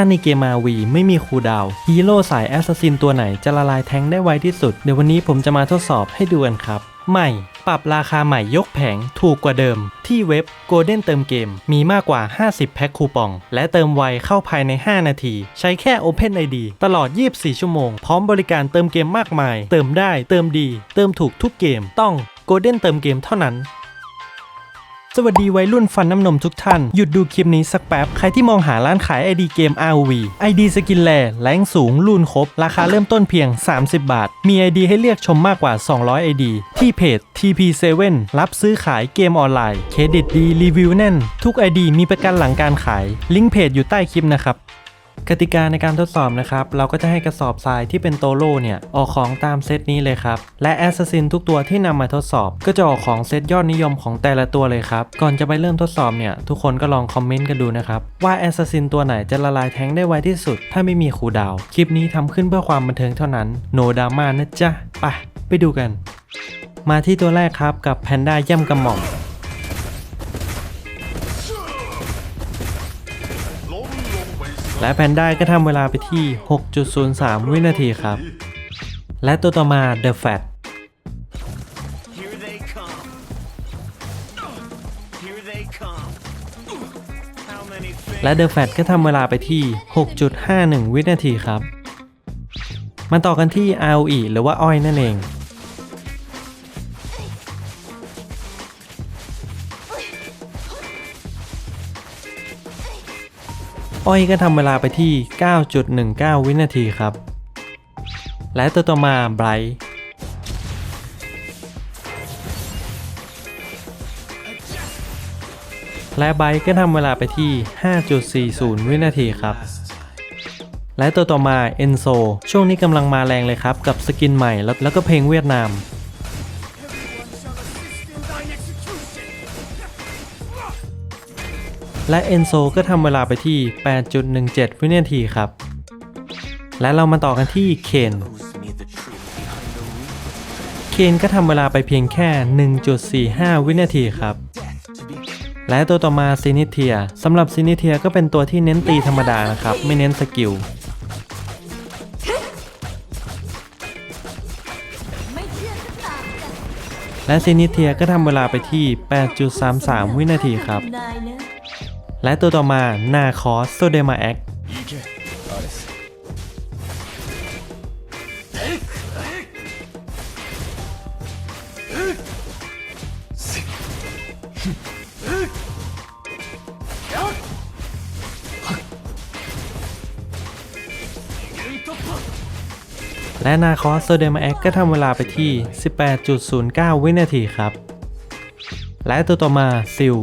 ถ้าในเกมมาวีไม่มีคูดาวฮีโร่สายแอสซัสซินตัวไหนจะละลายแทงได้ไวที่สุด เดี๋ยววันนี้ผมจะมาทดสอบให้ดูกันครับ ใหม่ ปรับราคาใหม่ยกแผงถูกกว่าเดิม ที่เว็บ Golden เติมเกม มีมากกว่า 50 แพ็คคูปอง และเติมไวเข้าภายใน 5 นาที ใช้แค่ Open ID ตลอด 24 ชั่วโมง พร้อมบริการเติมเกมมากมาย เติมได้เติมดี เติมถูกทุกเกมต้อง Golden เติมเกมเท่านั้น สวัสดีวัยรุ่นฟันน้ำนมทุกท่าน หยุดดูคลิปนี้สักแป๊บ ใครที่มองหาร้านขาย ID เกม ROV ID สกินแลแรงสูงรุ่นครบ ราคาเริ่มต้นเพียง 30 บาท มี ID ให้เลือกชมมากกว่า 200 ID ที่เพจ TP7 รับซื้อขายเกมออนไลน์ เครดิตดีรีวิวแน่น ทุก ID มีประกันหลังการขาย ลิงก์เพจอยู่ใต้คลิปนะครับ กติกาในการทดสอบนะครับ เราก็จะให้กระสอบทรายที่เป็นโตโร่เนี่ย ออกของตามเซตนี้เลยครับ และแอสซัสซินทุกตัวที่นำมาทดสอบ ก็จะออกของเซตยอดนิยมของแต่ละตัวเลยครับ ก่อนจะไปเริ่มทดสอบเนี่ย ทุกคนก็ลองคอมเมนต์กันดูนะครับ ว่าแอสซัสซินตัวไหนจะละลายแท้งได้ไวที่สุด ถ้าไม่มีคูดาว คลิปนี้ทำขึ้นเพื่อความบันเทิงเท่านั้นโนดราม่านะจ๊ะไปไปดูกัน มาที่ตัวแรกครับกับแพนด้าย่ำกระหม่อม และแพนด้าก็ทำเวลาไปที่ 6.03 วินาทีครับ และตัวต่อมา The Fat Here they come. Here they come. How many และ The Fat ก็ทำเวลาไปที่ 6.51 วินาทีครับ มาต่อกันที่ ROE หรือว่าอ้อยนั่นเอง อ้อยก็ทำเวลาไปที่ 9.19 วินาทีครับ และตัวต่อมาไบรท์และไบร์ก็ทำเวลาไปที่ 5.40 วินาทีครับ และตัวต่อมาเอนโซช่วงนี้กำลังมาแรงเลยครับ กับสกินใหม่แล้วก็เพลงเวียดนาม และเอนโซก็ทำเวลาไปที่ 8.17 วินาทีครับ และเรามาต่อกันที่เคนเคนก็ทำเวลาไปเพียงแค่ 1.45 วินาทีครับ และตัวต่อมาซินิเทียสำหรับซินิเทียก็เป็นตัวที่เน้นตีธรรมดานะครับ ไม่เน้นสกิลและซินิเทียก็ทำเวลาไปที่ 8.33 วินาทีครับ และตัวต่อมานาคอสโซเดมาแอคและนาคอสโซเดมาแอคก็ทำเวลาไปที่ 18.09 วินาทีครับ และตัวต่อมาซิล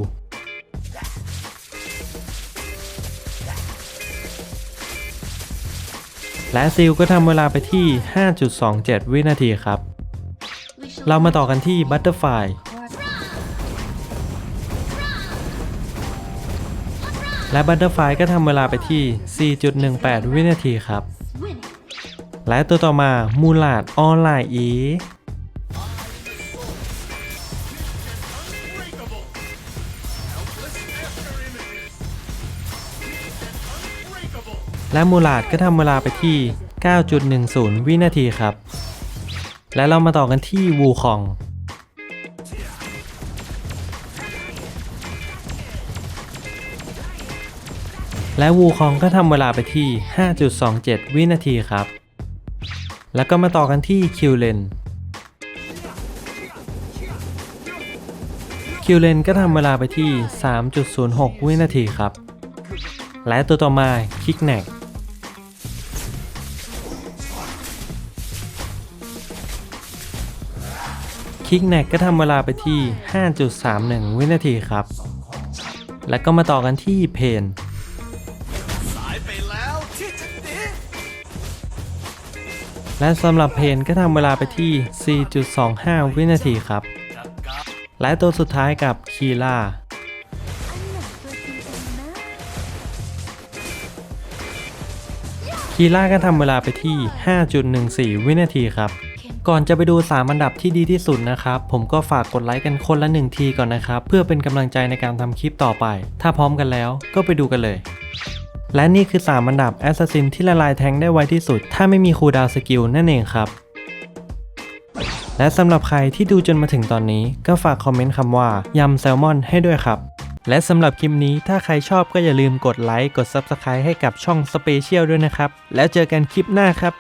และซิลก็ทำเวลาไปที่ 5.27 วินาทีครับ เรามาต่อกันที่บัตเตอร์ไฟและบัตเตอร์ไฟก็ทำเวลาไปที่ 4.18 วินาทีครับ และตัวต่อมามูลาดออนไลน์อี และมูลาดก็ทำเวลาไปที่ 9.10 วินาทีครับ และเรามาต่อกันที่วูคองและวูคองก็ทำเวลาไปที่ 5.27 วินาทีครับ แล้วก็มาต่อกันที่คิวเลน คิวเลนก็ทำเวลาไปที่ 3.06 วินาทีครับ และตัวต่อมาคิกแนก คิกแนกก็ทำเวลาไปที่ 5.31 วินาทีครับ แล้วก็มาต่อกันที่เพนสายไปแล้วที่จะหนีและสำหรับเพนก็ทำเวลาไปที่ 4.25 วินาทีครับ และตัวสุดท้ายกับคีล่าคีล่าก็ทำเวลาไปที่ 5.14 วินาทีครับ ก่อนจะไปดู 3 อันดับที่ดีที่สุดนะครับ ผมก็ฝากกดไลค์กันคนละ1ทีก่อนนะครับ เพื่อเป็นกำลังใจในการทำคลิปต่อไป ถ้าพร้อมกันแล้วก็ไปดูกันเลยและนี่คือ 3 อันดับแอสซัสซินที่ละลายแทงได้ไวที่สุด ถ้าไม่มีคูดาวสกิลนั่นเองครับ และสำหรับใครที่ดูจนมาถึงตอนนี้ ก็ฝากคอมเมนต์คำว่ายำแซลมอนให้ด้วยครับ และสำหรับคลิปนี้ถ้าใครชอบก็อย่าลืมกดไลค์กด Subscribe ให้กับช่องสเปเชียลด้วยนะครับ แล้วเจอกันคลิปหน้าครับ